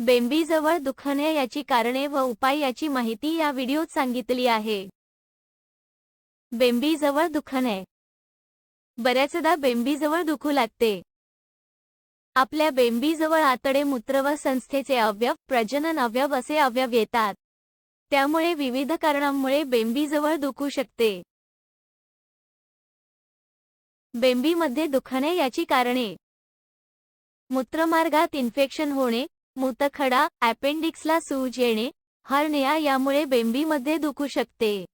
बेंबीजवळ दुखणे याची कारणे व उपाय याची माहिती या व्हिडिओत सांगितली आहे. बेंबीजवळ दुखणे. बऱ्याचदा बेंबीजवळ दुखू लागते. आपल्या बेंबीजवळ आतडे मूत्र व संस्थेचे अवयव प्रजनन अवयव असे अवयव येतात. त्यामुळे विविध कारणांमुळे बेंबीजवळ दुखू शकते. बेंबीमध्ये दुखणे याची कारणे. मूत्रमार्गात इन्फेक्शन होणे मूतखडा अपेंडिक्सला सूज येणे हर्निया यामुळे बेंबीमध्ये दुखू शकते.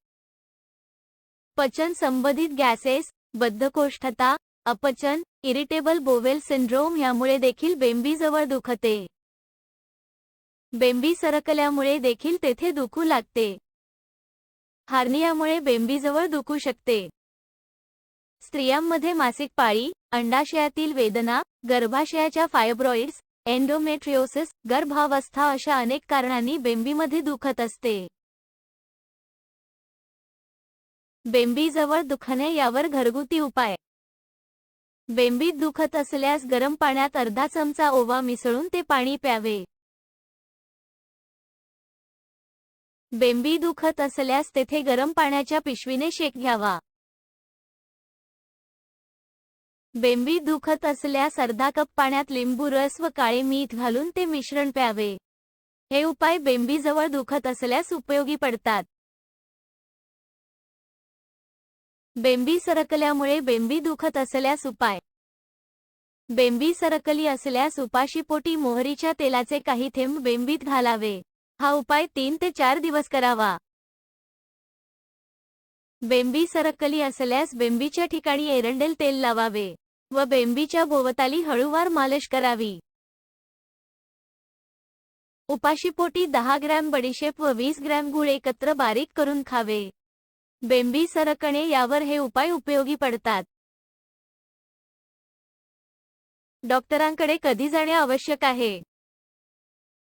पचन संबंधित गॅसेस बद्धकोष्ठता अपचन इरिटेबल बोवेल सिंड्रोम यामुळे देखील बेंबीजवळ दुखते. बेंबी सरकल्यामुळे देखील तेथे दुखू लागते. हार्नियामुळे बेंबीजवळ दुखू शकते. स्त्रियांमध्ये मासिक पाळी अंडाशयातील वेदना गर्भाशयाच्या फायब्रॉइड्स एन्डोमेट्रिओसिस गर्भावस्था अशा अनेक कारणांनी बेंबीमध्ये दुखत असते. बेंबीजवळ दुखणे यावर घरगुती उपाय. बेंबीत दुखत असल्यास गरम पाण्यात अर्धा चमचा ओवा मिसळून ते पाणी प्यावे. बेंबी दुखत असल्यास तेथे गरम पाण्याच्या पिशवीने शेक घ्यावा. बेंबी दुखत असल्यास अर्धा कप पाण्यात लिंबू रस व काळे मीठ घालून ते मिश्रण प्यावे. हे उपाय बेंबीजवळ दुखत असल्यास उपयोगी पडतात. बेंबी सरकल्यामुळे बेंबी दुखत असल्यास उपाय. बेंबी सरकली असल्यास उपाशीपोटी मोहरीच्या तेलाचे काही थेंब बेंबीत घालावे. हा उपाय तीन ते चार दिवस करावा. बेंबी सरकली असल्यास बेंबीच्या ठिकाणी एरंडेल तेल लावावे. व बेंबीच्या भोवताली हळूवार मालिश करावी. उपाशीपोटी दहा ग्रॅम बडीशेप व वीस ग्रॅम गुळ एकत्र बारीक करून खावे. बेंबी सरकणे यावर हे उपाय उपयोगी पडतात. डॉक्टरांकडे कधी जाणे आवश्यक आहे?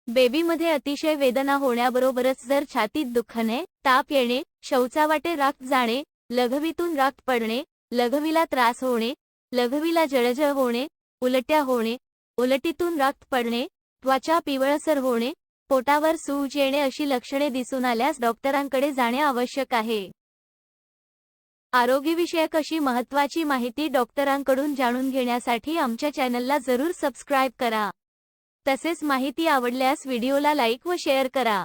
बेबीमध्ये अतिशय वेदना होण्याबरोबरच जर छातीत दुखणे ताप येणे शौचावाटे राख जाणे लघवीतून राख पडणे लघवीला त्रास होणे लघवीला जळजळ होणे उलट्या होणे उलटीतून रक्त पडणे त्वचा पिवळसर होणे पोटावर सूज येणे अशी लक्षणे दिसून आल्यास डॉक्टरांकडे जाणे आवश्यक आहे. आरोग्यविषयक अशी महत्त्वाची माहिती डॉक्टरांकडून जाणून घेण्यासाठी आमच्या चॅनलला जरूर सबस्क्राईब करा. तसेच माहिती आवडल्यास व्हिडिओला लाईक व शेअर करा.